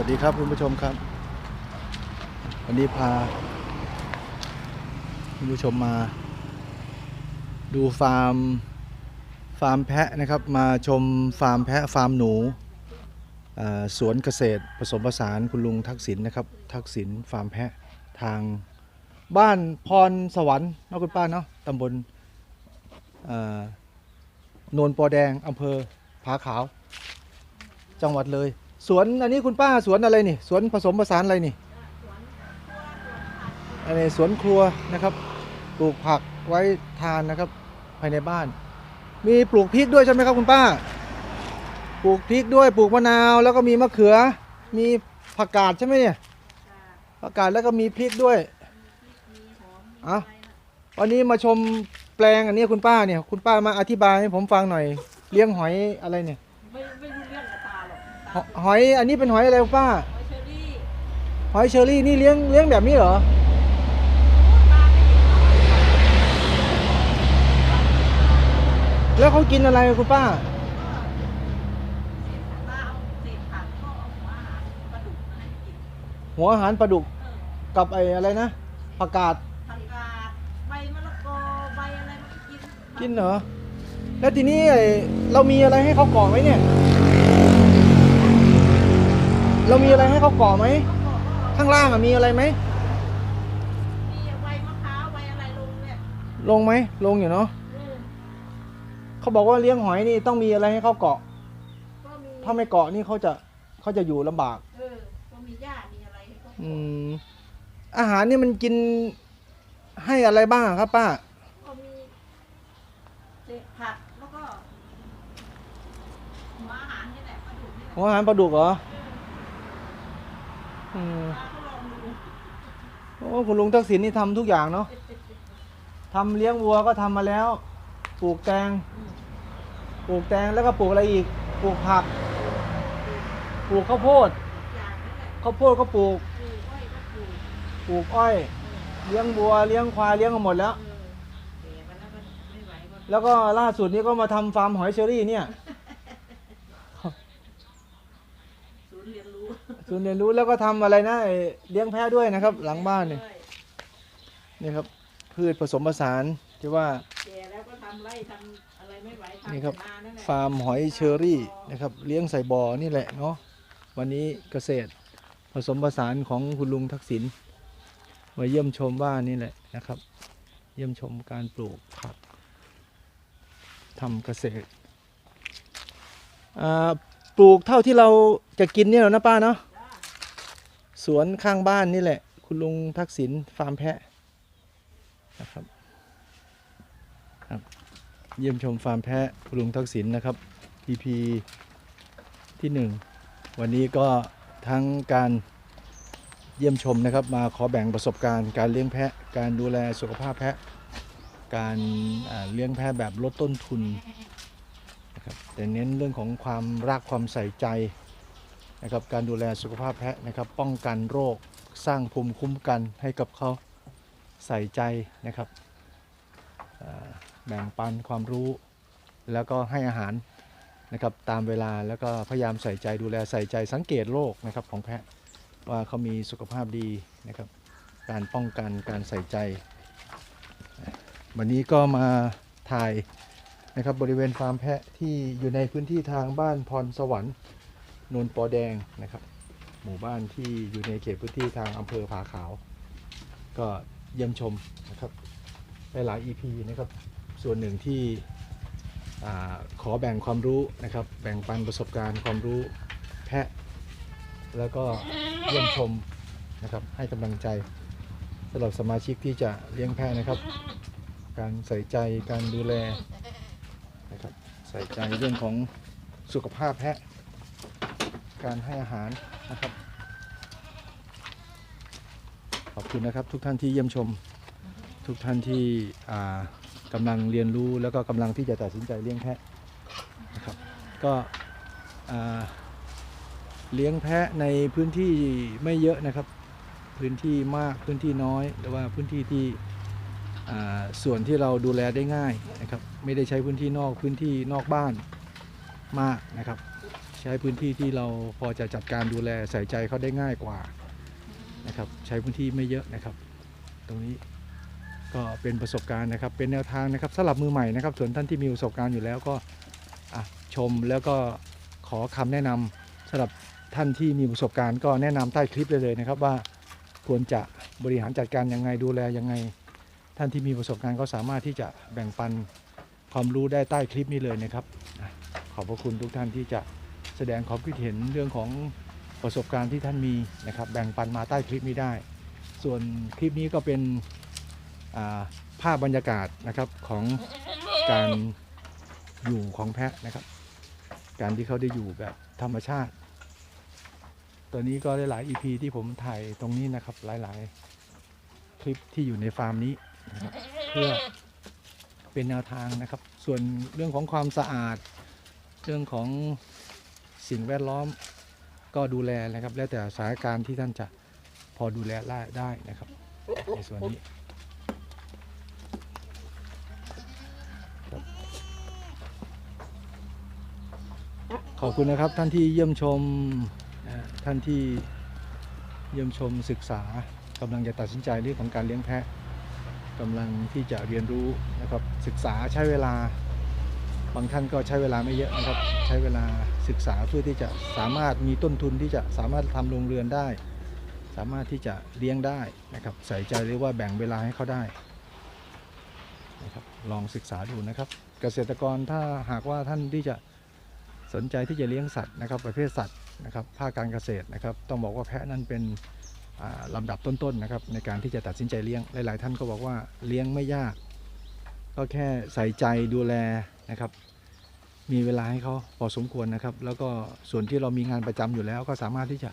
วัสดีครับคุณผู้ชมครับ วันนี้พา คุณผู้ชมมา ดูฟาร์ม ฟาร์มแพะนะครับ มาชมฟาร์มแพะฟาร์มหนูสวนเกษตรผสมผสานคุณลุงทักษิณนะครับ ทักษิณฟาร์มแพะทางบ้านพรสวรรค์นาะคุณป้าเนาะตำบลโนนปอแดงอำเภอผาขาว จังหวัดเลย สวนอันนี้คุณป้าสวนอะไรนี่ สวนผสมผสานอะไรนี่อันนี้สวนครัวนะครับ ปลูกผักไว้ทานนะครับ ภายในบ้าน มีปลูกพริกด้วยใช่ไหมครับคุณป้า ปลูกพริกด้วยปลูกมะนาวแล้วก็มีมะเขือ มีผักกาดใช่ไหมเนี่ยผักกาดแล้วก็มีพริกด้วยอะวันนี้มาชมแปลงอันนี้คุณป้าเนี่ย คุณป้ามาอธิบายให้ผมฟังหน่อย เลี้ยงหอยอะไรเนี่ยไม่ไม่รู้เรื่องกับตา หรอกหตาหอยอันนี้เป็นหอยอะไรคุณป้า หอยเชอรี่หอยเชอรี่นี่เลี้ยงเลี้ยงแบบนี้เหรอตาไม่เห็นหรอกแล้วเขากินอะไรคุณป้าตาเอาเศษผักก็เอาหัวอาหารปลาดุกมาให้กินหัวอาหารปลาดุกเออกับไอ้อะไรนะผักกาดผักกาดใบมะละกอใบอะไรมันก็กินกินเหรอแล้วทีนี้ไอ้เรามีอะไรให้เขาก่อไหมเนี่ย เรามีอะไรให้เขาก่อไหมเขาบอกว่าข้างล่างอะมีอะไรไหม มีใบมะพร้าวใบอะไรลงเนี่ยลงไหม ลงอยู่เนาะเออเขาบอกว่าเลี้ยงหอยนี่ต้องมีอะไรให้เขาเกาะ ก็มีถ้าไม่เกาะนี่เขาจะเขาจะอยู่ลำบาก เออก็มีหญ้ามีอะไรให้เขาอืม อาหารนี่มันกินให้อะไรบ้างอะครับ ป้า ก็มีเศษผักแล้วก็หัวอาหารนี่แหละปลาดุกนี่แหละหัวอาหารปลาดุกเหรออืมตาก็ลองดู โอ้คุณลุงทักษิณนี่ทำทุกอย่างเนาะทำเลี้ยงวัวก็ทำมาแล้ว ปลูกแตง ปลูกแตงแล้วก็ปลูกอะไรอีก ปลูกผัก ปลูกข้าวโพด ข้าวโพดก็ปลูก ปลูกอ้อย เลี้ยงวัว เลี้ยงควาย เลี้ยงกันหมดแล้ว แล้วก็ล่าสุดนี้ก็มาทำฟาร์มหอยเชอรี่เนี่ย ศูนย์เรียนรู้ ศูนย์เรียนรู้แล้วก็ทำอะไรนะเลี้ยงแพะด้วยนะครับ หลังบ้านเนี่ยนี่ครับพืชผสมผสานที่ว่าแก่แล้วก็ทำไร่ทำอะไรไม่ไหวทำนี่ครับแต่นนั่นแหละฟาร์มหอยเชอรี่นะครับ เลี้ยงใส่บ่อนี่แหละเนาะวันนี้เกษตรผสมผสานของคุณลุงทักษิณมาเยี่ยมชมบ้านนี่แหละนะครับ เยี่ยมชมการปลูกผักทำเกษตรอ่าปลูกเท่าที่เราจะกินเนี่ยหรอนะป้าเนาะ สวนข้างบ้านนี่แหละ คุณลุงทักษิณฟาร์มแพะนะครับครับ เยี่ยมชมฟาร์มแพะคุณลุงทักษิณนะครับ EP ที่หนึ่งวันนี้ก็ทั้งการเยี่ยมชมนะครับมาขอแบ่งประสบการณ์การเลี้ยงแพะ การดูแลสุขภาพแพะ การเลี้ยงแพะแบบลดต้นทุนนะครับแต่เน้นเรื่องของความรักความใส่ใจ นะครับการดูแลสุขภาพแพะนะครับ ป้องกันโรคสร้างภูมิคุ้มกันให้กับเขาใส่ใจนะครับแบ่งปันความรู้ แล้วก็ให้อาหารนะครับตามเวลาแล้วก็พยายามใส่ใจดูแลใส่ใจสังเกตโรคนะครับของแพะว่าเขามีสุขภาพดีนะครับ การป้องกันการใส่ใจ วันนี้ก็มาถ่ายนะครับบริเวณฟาร์มแพะที่อยู่ในพื้นที่ทางบ้านพรสวรรค์ นนปอแดงนะครับ หมู่บ้านที่อยู่ในเขตพื้นที่ทางอำเภอผาขาว ก็เยี่ยมชมนะครับหลาย EP นะครับ ส่วนหนึ่งที่อขอแบ่งความรู้นะครับ แบ่งปันประสบการณ์ความรู้แพะ แล้วก็เยี่ยมชมนะครับ ให้กำลังใจสำหรับสมาชิกที่จะเลี้ยงแพะนะครับ การใส่ใจการดูแลนะครับใส่ใจเรื่องของสุขภาพแพะ การให้อาหารนะครับ ขอบคุณนะครับทุกท่านที่เยี่ยมชม ทุกท่านที่กำลังเรียนรู้แล้วก็กำลังที่จะตัดสินใจเลี้ยงแพะนะครับก็เลี้ยงแพะในพื้นที่ไม่เยอะนะครับ พื้นที่มากพื้นที่น้อยหรือว่าพื้นที่ที่ส่วนที่เราดูแลได้ง่ายนะครับ ไม่ได้ใช้พื้นที่นอกพื้นที่นอกบ้านมากนะครับ ใช้พื้นที่ที่เราพอจะจัดการดูแลใส่ใจเขาได้ง่ายกว่านะครับ ใช้พื้นที่ไม่เยอะนะครับ ตรงนี้ก็เป็นประสบการณ์นะครับ เป็นแนวทางนะครับสำหรับมือใหม่นะครับ ส่วนท่านที่มีประสบการณ์อยู่แล้วก็ชมแล้วก็ขอคำแนะนำสำหรับท่านที่มีประสบการณ์ก็แนะนำใต้คลิปเลยเลยนะครับ ว่าควรจะบริหารจัดการยังไงดูแลยังไง ท่านที่มีประสบการณ์ก็สามารถที่จะแบ่งปันความรู้ได้ใต้คลิปนี้เลยนะครับขอบพระคุณทุกท่านที่จะ แสดงความคิดเห็นเรื่องของประสบการณ์ที่ท่านมีนะครับ แบ่งปันมาใต้คลิปนี้ได้ ส่วนคลิปนี้ก็เป็นภาพบรรยากาศนะครับของการอยู่ของแพะนะครับ การที่เขาได้อยู่แบบธรรมชาติ ตัวนี้ก็หลายๆ EP ที่ผมถ่ายตรงนี้นะครับ หลายๆ คลิปที่อยู่ในฟาร์มนี้นะครับเพื่อเป็นแนวทางนะครับ ส่วนเรื่องของความสะอาด เรื่องของ สิ่งแวดล้อมก็ดูแลนะครับ แล้วแต่สถานการณ์ที่ท่านจะพอดูแลได้ได้นะครับ ในส่วนนี้ขอบคุณนะครับท่านที่เยี่ยมชมท่านที่เยี่ยมชมศึกษากำลังจะตัดสินใจเรื่องของการเลี้ยงแพะกำลังที่จะเรียนรู้นะครับศึกษาใช้เวลา บางท่านก็ใช้เวลาไม่เยอะนะครับ ใช้เวลาศึกษาเพื่อที่จะสามารถมีต้นทุนที่จะสามารถทำโรงเรือนได้ สามารถที่จะเลี้ยงได้นะครับ ใส่ใจหรือว่าแบ่งเวลาให้เขาได้นะครับลองศึกษาดูนะครับ เกษตรกรถ้าหากว่าท่านที่จะสนใจที่จะเลี้ยงสัตว์นะครับ ประเภทสัตว์นะครับภาคการเกษตรนะครับ ต้องบอกว่าแพะนั้นเป็นอ่าลำดับต้นๆนะครับในการที่จะตัดสินใจเลี้ยงหลาย ๆ ท่านก็บอกว่าเลี้ยงไม่ยาก ก็แค่ใส่ใจดูแล นะครับ มีเวลาให้เขาพอสมควรนะครับ แล้วก็ส่วนที่เรามีงานประจำอยู่แล้ว ก็สามารถที่จะ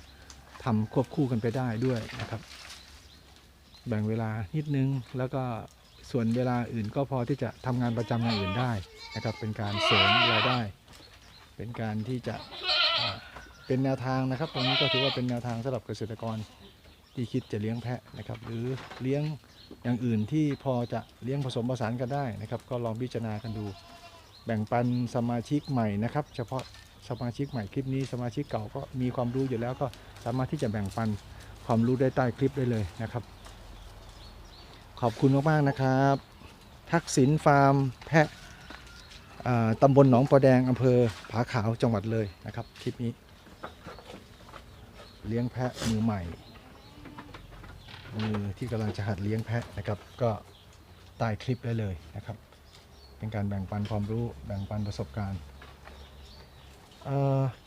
ทำควบคู่กันไปได้ด้วยนะครับ แบ่งเวลานิดนึงแล้วก็ส่วนเวลาอื่นก็พอที่จะทำงานประจำอย่างอื่นได้นะครับ เป็นการเสริมรายได้ เป็นการที่จะเป็นแนวทางนะครับ ตรงนี้ก็ถือว่าเป็นแนวทางสำหรับเกษตรกรที่คิดจะเลี้ยงแพะนะครับ หรือเลี้ยงอย่างอื่นที่พอจะเลี้ยงผสมผสานกันได้นะครับ ก็ลองพิจารณากันดู แบ่งปันสมาชิกใหม่นะครับ เฉพาะสมาชิกใหม่คลิปนี้สมาชิกเก่าก็มีความรู้อยู่แล้วก็สามารถที่จะแบ่งปันความรู้ได้ใต้คลิปได้เลยนะครับ ขอบคุณมากๆนะครับ ทักษิณฟาร์มแพะตำบลหนองปอแดงอำเภอผาขาวจังหวัดเลยนะครับ คลิปนี้ เลี้ยงแพะมือใหม่มือที่กำลังจะหัดเลี้ยงแพะนะครับ ก็ใต้คลิปได้เลยนะครับ เป็นการแบ่งปันความรู้แบ่งปันประสบการณ์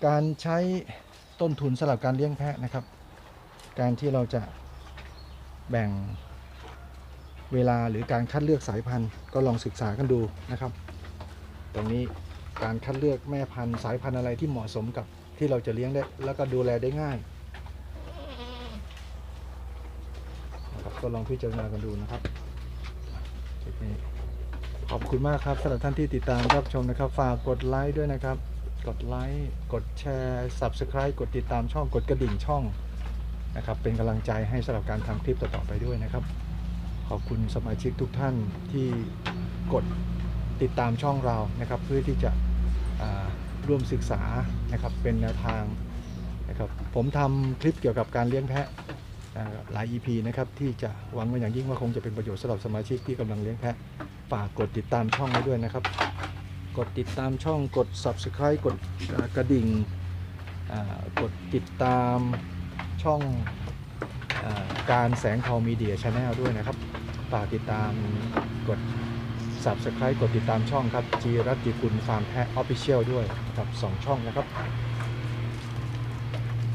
การใช้ต้นทุนสำหรับการเลี้ยงแพะนะครับ การที่เราจะแบ่งเวลาหรือการคัดเลือกสายพันธุ์ก็ลองศึกษากันดูนะครับ ตรงนี้การคัดเลือกแม่พันธุ์สายพันธุ์อะไรที่เหมาะสมกับที่เราจะเลี้ยงได้แล้วก็ดูแลได้ง่ายนะครับก็ลองพิจารณากันดูนะครับนี้ข อบคุณมากครับสำหรับท่านที่ติดตามรับชมนะครับ ฝากกดไลค์ด้วยนะครับ กดไลค์กดแชร์ Subscribe กดติดตามช่องกดกระดิ่งช่องนะครับ เป็นกำลังใจให้สำหรับการทำคลิปต่อๆไปด้วยนะครับ ขอบคุณสมาชิกทุกท่านที่กดติดตามช่องเรานะครับ เพื่อที่จะร่วมศึกษานะครับเป็นแนวทางนะครับผมทำคลิปเกี่ยวกับการเลี้ยงแพะหลาย EP นะครับที่จะหวังว่าอย่างยิ่งว่าคงจะเป็นประโยชน์สำหรับสมาชิกที่กำลังเลี้ยงแพะ ฝากกดติดตามช่องไว้ด้วยนะครับ กดติดตามช่องกด subscribe กดกระดิ่งกดติดตามช่องอการแสงทองมีเดียชาแนลด้วยนะครับฝากติดตามกด subscribe กดติดตามช่องครับจีรัตติกุลฟาร์มแพะออฟฟิเชียลด้วยกับ 2 ช่องนะครับ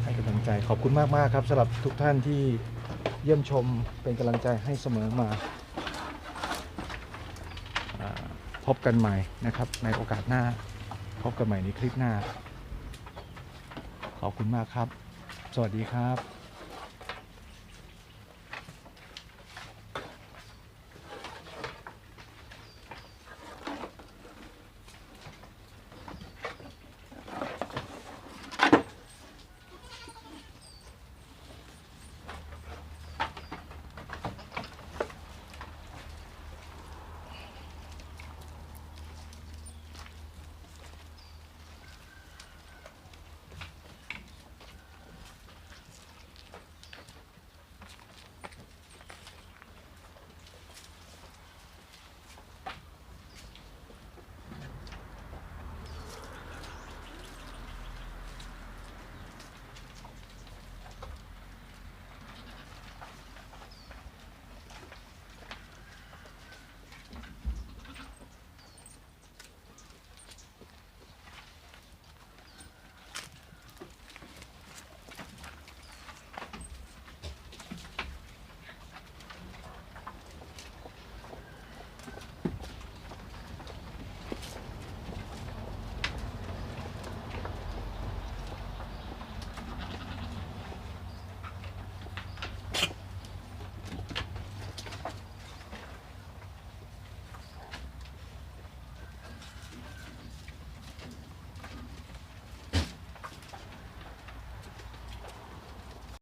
ให้กำลังใจขอบคุณมาก ๆ ครับสำหรับทุกท่านที่เยี่ยมชมเป็นกำลังใจให้เสมอมา อ่า พบกันใหม่นะครับ ในโอกาสหน้า พบกันใหม่ในคลิปหน้า ขอบคุณมากครับ สวัสดีครับ